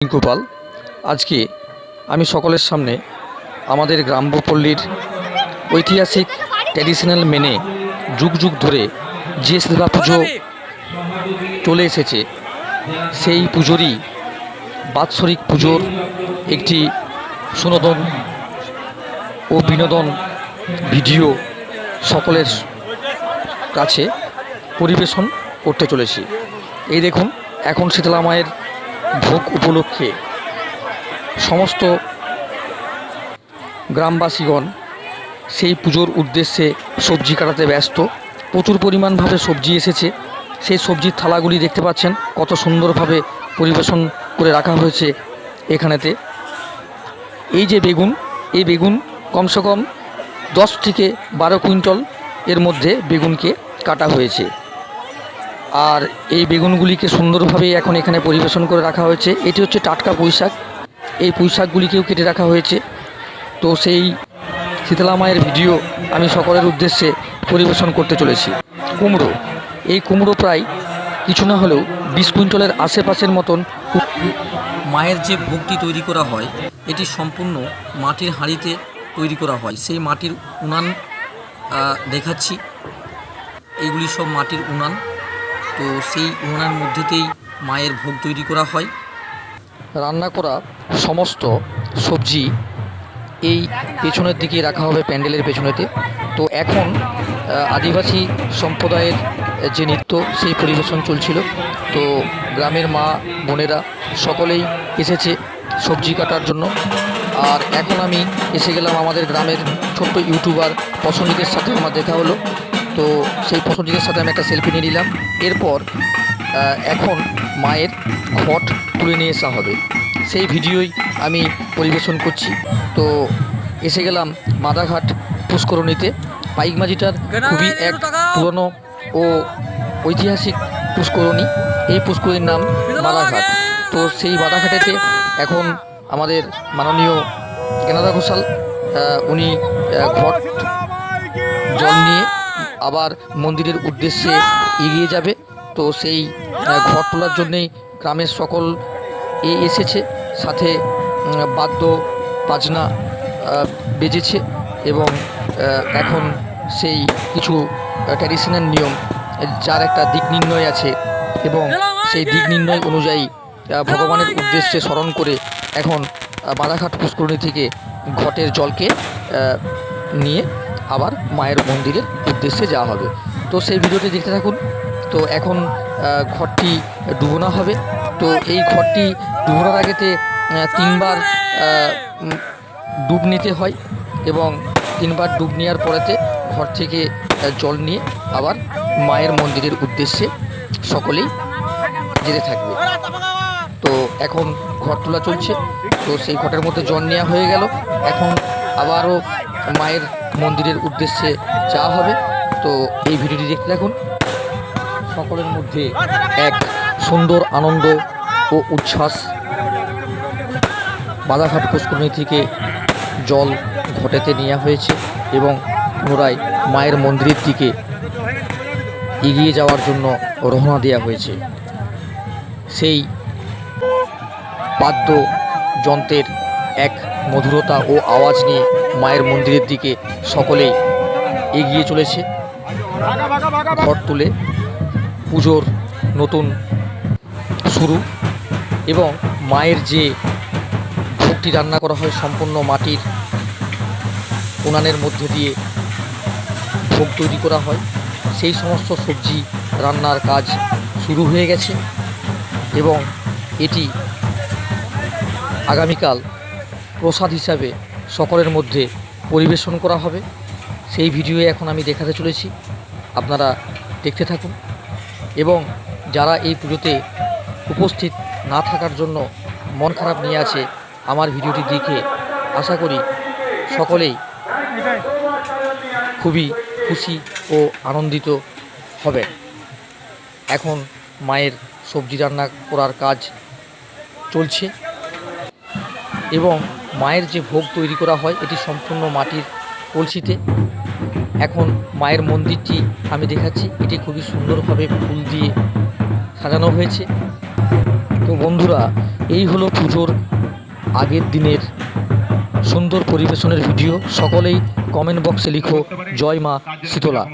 গোপাল আজকে আমি সকলের সামনে আমাদের গ্রাম্যপল্লীর ঐতিহাসিক ট্র্যাডিশনাল মেনে যুগ যুগ ধরে যে সেবা পুজো চলে এসেছে সেই পুজোরই বাৎসরিক পুজোর একটি সুনোদন ও বিনোদন ভিডিও সকলের কাছে পরিবেশন করতে চলেছি। এই দেখুন এখন শীতলা মায়ের ভোগ উপলক্ষে সমস্ত গ্রামবাসীগণ সেই পুজোর উদ্দেশ্যে সবজি কাটাতে ব্যস্ত। প্রচুর পরিমাণভাবে সবজি এসেছে। সেই সবজির থালাগুলি দেখতে পাচ্ছেন, কত সুন্দরভাবে পরিবেশন করে রাখা হয়েছে এখানেতে। এই যে বেগুন, এই বেগুন কমসে কম দশ থেকে বারো কুইন্টল এর মধ্যে বেগুনকে কাটা হয়েছে। আর এই বেগুনগুলিকে সুন্দরভাবে এখন এখানে পরিবেশন করে রাখা হয়েছে। এটি হচ্ছে টাটকা পুঁইশাক। এই পুঁইশাকগুলিকেও কেটে রাখা হয়েছে। তো সেই শীতলা মায়ের ভিডিও আমি সকলের উদ্দেশ্যে পরিবেশন করতে চলেছি। কুমড়ো। এই কুমড়ো প্রায় কিছু না হলেও বিশ কুইন্টলের আশেপাশের মতন মায়ের যে ভোগটি তৈরি করা হয়, এটি সম্পূর্ণ মাটির হাঁড়িতে তৈরি করা হয়। সেই মাটির উনান দেখাচ্ছি। এগুলি সব মাটির উনান। তো সেই উনানের মধ্যেতেই মায়ের ভোগ তৈরি করা হয়। রান্না করা সমস্ত সবজি এই পেছনের দিকে রাখা হবে, প্যান্ডেলের পেছনেতে। তো এখন আদিবাসী সম্প্রদায়ের যে নৃত্য, সেই পরিবেশন চলছিল। তো গ্রামের মা, বোনেরা সকলেই এসেছে সবজি কাটার জন্য। আর এখন আমি এসে গেলাম আমাদের গ্রামের ছোট্ট ইউটিউবার পছন্দিকের সাথে, আমার দেখা হলো। তো সেই পছন্দিকের সাথে আমি একটা সেলফি নিয়ে নিলাম। এরপর এখন মায়ের ঘট তুলে নিয়ে আসা হবে। সেই ভিডিওই আমি পরিবেশন করছি। তো এসে গেলাম মাদাঘাট পুষ্করণীতে। পাইকমাঝিটার খুবই এক পুরনো ও ঐতিহাসিক পুষ্করণী। এই পুষ্করণীর নাম মাদাঘাট তো সেই মাদাঘাটেতে এখন আমাদের মাননীয় কেনাদা ঘোষাল উনি ঘট জল নিয়ে আবার মন্দিরের উদ্দেশ্যে এগিয়ে যাবে। তো সেই ঘর তোলার জন্যেই গ্রামের সকল এ এসেছে। সাথে বাদ্য বাজনা বেজেছে এবং এখন সেই কিছু ট্র্যাডিশনাল নিয়ম, যার একটা দিক নির্ণয় আছে এবং সেই দিক নির্ণয় অনুযায়ী ভগবানের উদ্দেশ্যে স্মরণ করে এখন বাধাঘাট পুষ্করণী থেকে ঘটের জলকে নিয়ে আবার মায়ের মন্দিরের উদ্দেশ্যে যাওয়া হবে। তো সেই ভিডিওটি দেখতে থাকুন। তো এখন ঘরটি ডুবোনা হবে। তো এই ঘরটি ডুবোনার আগেতে তিনবার ডুব নিতে হয় এবং তিনবার ডুব নেওয়ার পরেতে ঘর থেকে জল নিয়ে আবার মায়ের মন্দিরের উদ্দেশ্যে সকলেই যেতে থাকবে। তো এখন ঘর তোলা চলছে। তো সেই ঘটের মধ্যে জল নেওয়া হয়ে গেল। এখন আবারও মায়ের মন্দিরের উদ্দেশ্যে যাওয়া হবে। তো এই ভিডিওটি দেখতে থাকুন। সকলের মধ্যে এক সুন্দর আনন্দ ও উচ্ছ্বাস। বাধাঘাট পুষ্করণী থেকে জল ঘটেতে নেওয়া হয়েছে এবং পুনরায় মায়ের মন্দিরের দিকে এগিয়ে যাওয়ার জন্য রওনা দেওয়া হয়েছে। সেই বাদ্য যন্ত্রের এক মধুরতা ও আওয়াজ নিয়ে মায়ের মন্দিরের দিকে সকলেই এগিয়ে চলেছে। ঘর তুলে পুজোর নতুন শুরু এবং মায়ের যে ভোগটি রান্না করা হয় সম্পূর্ণ মাটির উনানের মধ্যে দিয়ে ভোগ তৈরি করা হয়। সেই সমস্ত সবজি রান্নার কাজ শুরু হয়ে গেছে এবং এটি আগামীকাল প্রসাদ হিসাবে সকলের মধ্যে পরিবেশন করা হবে। সেই ভিডিও এখন আমি দেখাতে চলেছি। আপনারা দেখতে থাকুন এবং যারা এই পুজোতে উপস্থিত না থাকার জন্য মন খারাপ নিয়ে আছে, আমার ভিডিওটি দেখে আশা করি সকলেই খুবই খুশি ও আনন্দিত হবে। এখন মায়ের সবজি রান্না করার কাজ চলছে এবং মায়ের যে ভোগ তৈরি করা হয়, এটি সম্পূর্ণ মাটির কলসিতে। এখন মায়ের মন্দিরটি আমি দেখাচ্ছি। এটি খুবই সুন্দরভাবে ফুল দিয়ে সাজানো হয়েছে। তো বন্ধুরা, এই হলো পুজোর আগের দিনের সুন্দর পরিবেশনের ভিডিও। সকলেই কমেন্ট বক্সে লিখো, জয় মা শীতলা।